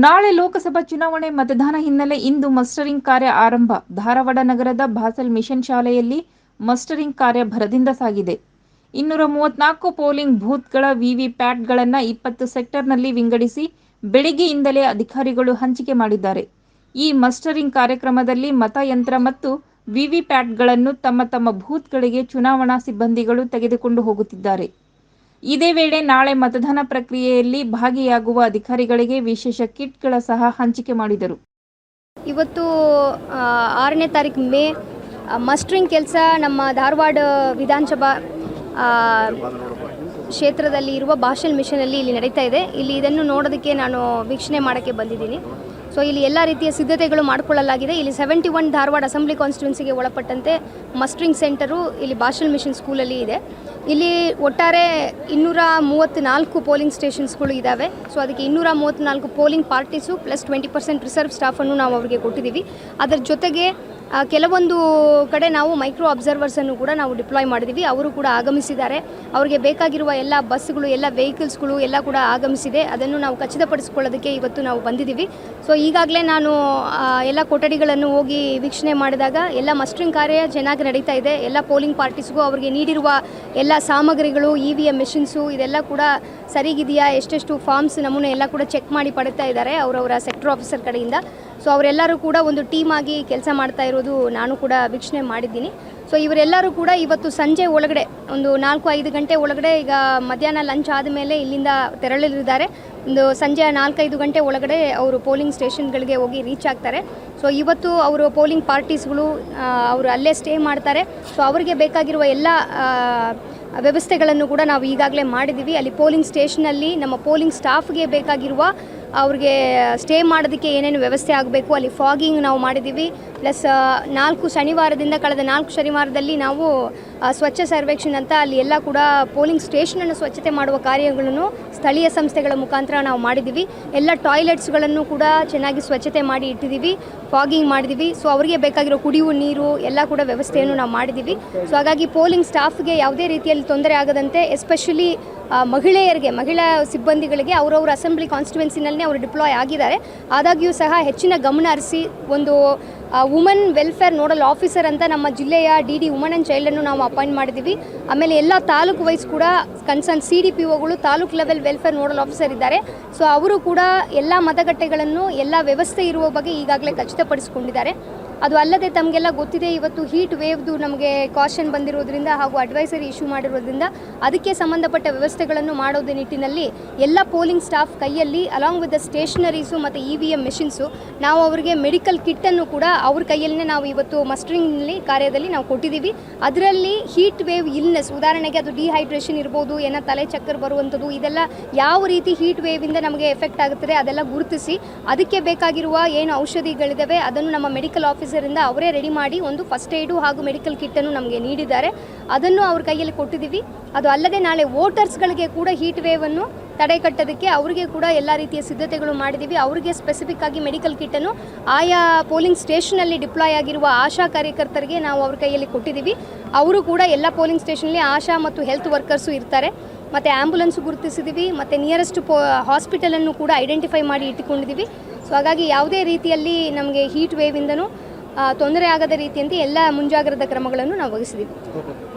ನಾಳೆ ಲೋಕಸಭಾ ಚುನಾವಣೆ ಮತದಾನ ಹಿನ್ನೆಲೆ ಇಂದು ಮಸ್ಟರಿಂಗ್ ಕಾರ್ಯ ಆರಂಭ. ಧಾರವಾಡ ನಗರದ ಭಾಸಲ್ ಮಿಷನ್ ಶಾಲೆಯಲ್ಲಿ ಮಸ್ಟರಿಂಗ್ ಕಾರ್ಯ ಭರದಿಂದ ಸಾಗಿದೆ. ಇನ್ನೂರ ಮೂವತ್ನಾಲ್ಕು ಪೋಲಿಂಗ್ ಬೂತ್ಗಳ ವಿವಿ ಪ್ಯಾಟ್ಗಳನ್ನು ಇಪ್ಪತ್ತು ಸೆಕ್ಟರ್ನಲ್ಲಿ ವಿಂಗಡಿಸಿ ಬೆಳಿಗ್ಗೆಯಿಂದಲೇ ಅಧಿಕಾರಿಗಳು ಹಂಚಿಕೆ ಮಾಡಿದ್ದಾರೆ. ಈ ಮಸ್ಟರಿಂಗ್ ಕಾರ್ಯಕ್ರಮದಲ್ಲಿ ಮತಯಂತ್ರ ಮತ್ತು ವಿವಿ ಪ್ಯಾಟ್ಗಳನ್ನು ತಮ್ಮ ತಮ್ಮ ಬೂತ್ಗಳಿಗೆ ಚುನಾವಣಾ ಸಿಬ್ಬಂದಿಗಳು ತೆಗೆದುಕೊಂಡು ಹೋಗುತ್ತಿದ್ದಾರೆ. ಇದೇ ವೇಳೆ ನಾಳೆ ಮತದಾನ ಪ್ರಕ್ರಿಯೆಯಲ್ಲಿ ಭಾಗಿಯಾಗುವ ಅಧಿಕಾರಿಗಳಿಗೆ ವಿಶೇಷ ಕಿಟ್ಗಳ ಸಹ ಹಂಚಿಕೆ ಮಾಡಿದರು. ಇವತ್ತು ಆರನೇ ತಾರೀಕು ಮೇ ಮಸ್ಟ್ರಿಂಗ್ ಕೆಲಸ ನಮ್ಮ ಧಾರವಾಡ ವಿಧಾನಸಭಾ ಕ್ಷೇತ್ರದಲ್ಲಿ ಇರುವ ಭಾಷಲ್ ಮಿಷನಲ್ಲಿ ಇಲ್ಲಿ ನಡೀತಾ ಇದೆ. ಇಲ್ಲಿ ಇದನ್ನು ನೋಡೋದಕ್ಕೆ ನಾನು ವೀಕ್ಷಣೆ ಮಾಡೋಕ್ಕೆ ಬಂದಿದ್ದೀನಿ. ಸೊ, ಇಲ್ಲಿ ಎಲ್ಲ ರೀತಿಯ ಸಿದ್ಧತೆಗಳು ಮಾಡಿಕೊಳ್ಳಲಾಗಿದೆ. ಇಲ್ಲಿ ಸೆವೆಂಟಿ ಒನ್ ಧಾರವಾಡ ಅಸೆಂಬ್ಲಿ ಕಾನ್ಸ್ಟಿಟ್ಯೂನ್ಸಿಗೆ ಒಳಪಟ್ಟಂತೆ ಮಸ್ಟ್ರಿಂಗ್ ಸೆಂಟರು ಇಲ್ಲಿ ಭಾಷಲ್ ಮಿಷನ್ ಸ್ಕೂಲಲ್ಲಿ ಇದೆ. ಇಲ್ಲಿ ಒಟ್ಟಾರೆ ಇನ್ನೂರ ಮೂವತ್ತ್ನಾಲ್ಕು ಪೋಲಿಂಗ್ ಸ್ಟೇಷನ್ಸ್ಗಳು ಇದ್ದಾವೆ ಸೊ ಅದಕ್ಕೆ ಇನ್ನೂರ ಮೂವತ್ತ್ನಾಲ್ಕು polling parties plus twenty percent reserve ಸ್ಟಾಫನ್ನು ನಾವು ಅವರಿಗೆ ಕೊಟ್ಟಿದ್ದೀವಿ. ಅದರ ಜೊತೆಗೆ ಕೆಲವೊಂದು ಕಡೆ ನಾವು ಮೈಕ್ರೋ ಅಬ್ಸರ್ವರ್ಸನ್ನು ಕೂಡ ನಾವು ಡಿಪ್ಲಾಯ್ ಮಾಡಿದ್ದೀವಿ. ಅವರು ಕೂಡ ಆಗಮಿಸಿದ್ದಾರೆ. ಅವರಿಗೆ ಬೇಕಾಗಿರುವ ಎಲ್ಲ ಬಸ್ಗಳು ಎಲ್ಲ ವೆಹಿಕಲ್ಸ್ಗಳು ಎಲ್ಲ ಕೂಡ ಆಗಮಿಸಿದೆ. ಅದನ್ನು ನಾವು ಖಚಿತಪಡಿಸಿಕೊಳ್ಳೋದಕ್ಕೆ ಇವತ್ತು ನಾವು ಬಂದಿದ್ದೀವಿ. ಸೊ ಈಗಾಗಲೇ ನಾನು ಎಲ್ಲ ಕೊಠಡಿಗಳನ್ನು ಹೋಗಿ ವೀಕ್ಷಣೆ ಮಾಡಿದಾಗ ಎಲ್ಲ ಮಸ್ಟ್ರಿಂಗ್ ಕಾರ್ಯ ಚೆನ್ನಾಗಿ ನಡೀತಾ ಇದೆ. ಎಲ್ಲ ಪೋಲಿಂಗ್ ಪಾರ್ಟೀಸ್ಗೂ ಅವರಿಗೆ ನೀಡಿರುವ ಎಲ್ಲ ಸಾಮಗ್ರಿಗಳು ಇ ವಿ ಎಂ ಮೆಷಿನ್ಸು ಇದೆಲ್ಲ ಕೂಡ ಸರಿಗಿದೆಯಾ? ಎಷ್ಟೆಷ್ಟು ಫಾರ್ಮ್ಸ್ ನಮೂನೆ ಎಲ್ಲ ಕೂಡ ಚೆಕ್ ಮಾಡಿ ಪಡ್ತಾ ಇದ್ದಾರೆ ಅವರವರ ಸೆಕ್ಟರ್ ಆಫೀಸರ್ ಕಡೆಯಿಂದ. ಸೊ ಅವರೆಲ್ಲರೂ ಕೂಡ ಒಂದು ಟೀಮ್ ಆಗಿ ಕೆಲಸ ಮಾಡ್ತಾ ಇರೋದು ನಾನು ಕೂಡ ವೀಕ್ಷಣೆ ಮಾಡಿದ್ದೀನಿ. ಸೊ ಇವರೆಲ್ಲರೂ ಕೂಡ ಇವತ್ತು ಸಂಜೆ ಒಳಗಡೆ, ಒಂದು ನಾಲ್ಕು ಐದು ಗಂಟೆ ಒಳಗಡೆ ಈಗ ಮಧ್ಯಾಹ್ನ ಲಂಚ್ ಆದಮೇಲೆ ಇಲ್ಲಿಂದ ತೆರಳಲಿದ್ದಾರೆ. ಒಂದು ಸಂಜೆ ನಾಲ್ಕೈದು ಗಂಟೆ ಒಳಗಡೆ ಅವರು ಪೋಲಿಂಗ್ ಸ್ಟೇಷನ್ಗಳಿಗೆ ಹೋಗಿ ರೀಚ್ ಆಗ್ತಾರೆ. ಸೊ ಇವತ್ತು ಅವರು ಪೋಲಿಂಗ್ ಪಾರ್ಟೀಸ್ಗಳು ಅವರು ಅಲ್ಲೇ ಸ್ಟೇ ಮಾಡ್ತಾರೆ. ಸೊ ಅವರಿಗೆ ಬೇಕಾಗಿರುವ ಎಲ್ಲ ವ್ಯವಸ್ಥೆಗಳನ್ನು ಕೂಡ ನಾವು ಈಗಾಗಲೇ ಮಾಡಿದ್ದೀವಿ. ಅಲ್ಲಿ ಪೋಲಿಂಗ್ ಸ್ಟೇಷನಲ್ಲಿ ನಮ್ಮ ಪೋಲಿಂಗ್ ಸ್ಟಾಫ್ಗೆ ಬೇಕಾಗಿರುವ ಅವ್ರಿಗೆ ಸ್ಟೇ ಮಾಡೋದಕ್ಕೆ ಏನೇನು ವ್ಯವಸ್ಥೆ ಆಗಬೇಕು, ಅಲ್ಲಿ ಫಾಗಿಂಗ್ ನಾವು ಮಾಡಿದ್ದೀವಿ. ಪ್ಲಸ್ ನಾಲ್ಕು ಶನಿವಾರದಿಂದ ಕಳೆದ ನಾಲ್ಕು ಶನಿವಾರದಲ್ಲಿ ನಾವು ಸ್ವಚ್ಛ ಸರ್ವೇಕ್ಷಣ್ ಅಂತ ಅಲ್ಲಿ ಎಲ್ಲ ಕೂಡ ಪೋಲಿಂಗ್ ಸ್ಟೇಷನನ್ನು ಸ್ವಚ್ಛತೆ ಮಾಡುವ ಕಾರ್ಯಗಳನ್ನು ಸ್ಥಳೀಯ ಸಂಸ್ಥೆಗಳ ಮುಖಾಂತರ ನಾವು ಮಾಡಿದ್ದೀವಿ. ಎಲ್ಲ ಟಾಯ್ಲೆಟ್ಸ್ಗಳನ್ನು ಕೂಡ ಚೆನ್ನಾಗಿ ಸ್ವಚ್ಛತೆ ಮಾಡಿ ಇಟ್ಟಿದ್ದೀವಿ, ಫಾಗಿಂಗ್ ಮಾಡಿದ್ದೀವಿ. ಸೊ ಅವರಿಗೆ ಬೇಕಾಗಿರೋ ಕುಡಿಯುವ ನೀರು, ಎಲ್ಲ ಕೂಡ ವ್ಯವಸ್ಥೆಯನ್ನು ನಾವು ಮಾಡಿದ್ದೀವಿ. ಸೊ ಹಾಗಾಗಿ ಪೋಲಿಂಗ್ ಸ್ಟಾಫ್ಗೆ ಯಾವುದೇ ರೀತಿಯಲ್ಲಿ ತೊಂದರೆ ಆಗದಂತೆ ಎಸ್ಪೆಷಲಿ ಮಹಿಳೆಯರಿಗೆ, ಮಹಿಳಾ ಸಿಬ್ಬಂದಿಗಳಿಗೆ ಅವರವರ ಅಸೆಂಬ್ಲಿ ಕಾನ್ಸ್ಟಿಟ್ಯುವೆನ್ಸಿನಲ್ಲಿ ಅವರು ಡಿಪ್ಲಾಯ್ ಆಗಿದ್ದಾರೆ. ಆದಾಗ್ಯೂ ಸಹ ಹೆಚ್ಚಿನ ಗಮನ ಹರಿಸಿ ಒಂದು ವುಮನ್ ವೆಲ್ಫೇರ್ ನೋಡಲ್ ಆಫೀಸರ್ ಅಂತ ನಮ್ಮ ಜಿಲ್ಲೆಯ ಡಿ ಡಿ ವುಮನ್ ಆ್ಯಂಡ್ ಚೈಲ್ಡನ್ನು ನಾವು ಅಪಾಯಿಂಟ್ ಮಾಡಿದ್ದೀವಿ ಆಮೇಲೆ ಎಲ್ಲ ತಾಲೂಕು ವೈಸ್ ಕೂಡ concern C D P ಒಗಳು taluk level welfare nodal officer ಇದ್ದಾರೆ. ಸೊ ಅವರು ಕೂಡ ಎಲ್ಲ ಮತಗಟ್ಟೆಗಳನ್ನು, ಎಲ್ಲ ವ್ಯವಸ್ಥೆ ಇರುವ ಬಗ್ಗೆ ಈಗಾಗಲೇ ಖಚಿತಪಡಿಸಿಕೊಂಡಿದ್ದಾರೆ. ಅದು ಅಲ್ಲದೆ ತಮಗೆಲ್ಲ ಗೊತ್ತಿದೆ, ಇವತ್ತು ಹೀಟ್ ವೇವ್ದು ನಮಗೆ ಕಾಷನ್ ಬಂದಿರೋದ್ರಿಂದ ಹಾಗೂ ಅಡ್ವೈಸರಿ ಇಶ್ಯೂ ಮಾಡಿರೋದ್ರಿಂದ ಅದಕ್ಕೆ ಸಂಬಂಧಪಟ್ಟ ವ್ಯವಸ್ಥೆಗಳನ್ನು ಮಾಡೋದು ನಿಟ್ಟಿನಲ್ಲಿ ಎಲ್ಲ ಪೋಲಿಂಗ್ ಸ್ಟಾಫ್ ಕೈಯಲ್ಲಿ ಅಲಾಂಗ್ ವಿತ್ ದ ಸ್ಟೇಷನರೀಸು ಮತ್ತು ಇ ವಿ ಎಂ ಮೆಷಿನ್ಸು ನಾವು ಅವರಿಗೆ ಮೆಡಿಕಲ್ ಕಿಟ್ಟನ್ನು ಕೂಡ ಅವ್ರ ಕೈಯಲ್ಲೇ ನಾವು ಇವತ್ತು ಮಸ್ಟರಿಂಗ್ನಲ್ಲಿ ಕಾರ್ಯದಲ್ಲಿ ನಾವು ಕೊಟ್ಟಿದ್ದೀವಿ. ಅದರಲ್ಲಿ ಹೀಟ್ ವೇವ್ ಇಲ್ನೆಸ್ ಉದಾಹರಣೆಗೆ ಅದು ಡಿಹೈಡ್ರೇಷನ್ ಇರ್ಬೋದು, ಏನೋ ತಲೆ ಚಕ್ಕರ್ ಬರುವಂಥದ್ದು, ಇದೆಲ್ಲ ಯಾವ ರೀತಿ ಹೀಟ್ ವೇವಿಂದ ನಮಗೆ ಎಫೆಕ್ಟ್ ಆಗುತ್ತದೆ ಅದೆಲ್ಲ ಗುರುತಿಸಿ, ಅದಕ್ಕೆ ಬೇಕಾಗಿರುವ ಏನು ಔಷಧಿಗಳಿದ್ದಾವೆ ಅದನ್ನು ನಮ್ಮ ಮೆಡಿಕಲ್ ಆಫೀಸರಿಂದ ಅವರೇ ರೆಡಿ ಮಾಡಿ ಒಂದು ಫಸ್ಟ್ ಏಡು ಹಾಗೂ ಮೆಡಿಕಲ್ ಕಿಟ್ಟನ್ನು ನಮಗೆ ನೀಡಿದ್ದಾರೆ. ಅದನ್ನು ಅವ್ರ ಕೈಯಲ್ಲಿ ಕೊಟ್ಟಿದ್ದೀವಿ. ಅದು ಅಲ್ಲದೆ ನಾಳೆ ವೋಟರ್ಸ್ಗಳಿಗೆ ಕೂಡ ಹೀಟ್ ವೇವನ್ನು ತಡೆಗಟ್ಟೋದಕ್ಕೆ ಅವರಿಗೆ ಕೂಡ ಎಲ್ಲ ರೀತಿಯ ಸಿದ್ಧತೆಗಳು ಮಾಡಿದ್ದೀವಿ. ಅವರಿಗೆ ಸ್ಪೆಸಿಫಿಕ್ ಆಗಿ ಮೆಡಿಕಲ್ ಕಿಟ್ಟನ್ನು ಆಯಾ ಪೋಲಿಂಗ್ ಸ್ಟೇಷನಲ್ಲಿ ಡಿಪ್ಲಾಯ್ ಆಗಿರುವ ಆಶಾ ಕಾರ್ಯಕರ್ತರಿಗೆ ನಾವು ಅವ್ರ ಕೈಯಲ್ಲಿ ಕೊಟ್ಟಿದ್ದೀವಿ. ಅವರು ಕೂಡ ಎಲ್ಲ ಪೋಲಿಂಗ್ ಸ್ಟೇಷನಲ್ಲಿ ಆಶಾ ಮತ್ತು ಹೆಲ್ತ್ ವರ್ಕರ್ಸು ಇರ್ತಾರೆ. ಮತ್ತು ಆ್ಯಂಬುಲೆನ್ಸ್ ಗುರುತಿಸಿದ್ದೀವಿ. ಮತ್ತು ನಿಯರೆಸ್ಟ್ ಪೋ ಹಾಸ್ಪಿಟಲನ್ನು ಕೂಡ ಐಡೆಂಟಿಫೈ ಮಾಡಿ ಇಟ್ಟುಕೊಂಡಿದ್ದೀವಿ. ಸೊ ಹಾಗಾಗಿ ಯಾವುದೇ ರೀತಿಯಲ್ಲಿ ನಮಗೆ ಹೀಟ್ ವೇವಿಂದನೂ ತೊಂದರೆ ಆಗದ ರೀತಿಯಂತೆ ಎಲ್ಲ ಮುಂಜಾಗ್ರತಾ ಕ್ರಮಗಳನ್ನು ನಾವು ವಹಿಸಿದ್ದೀವಿ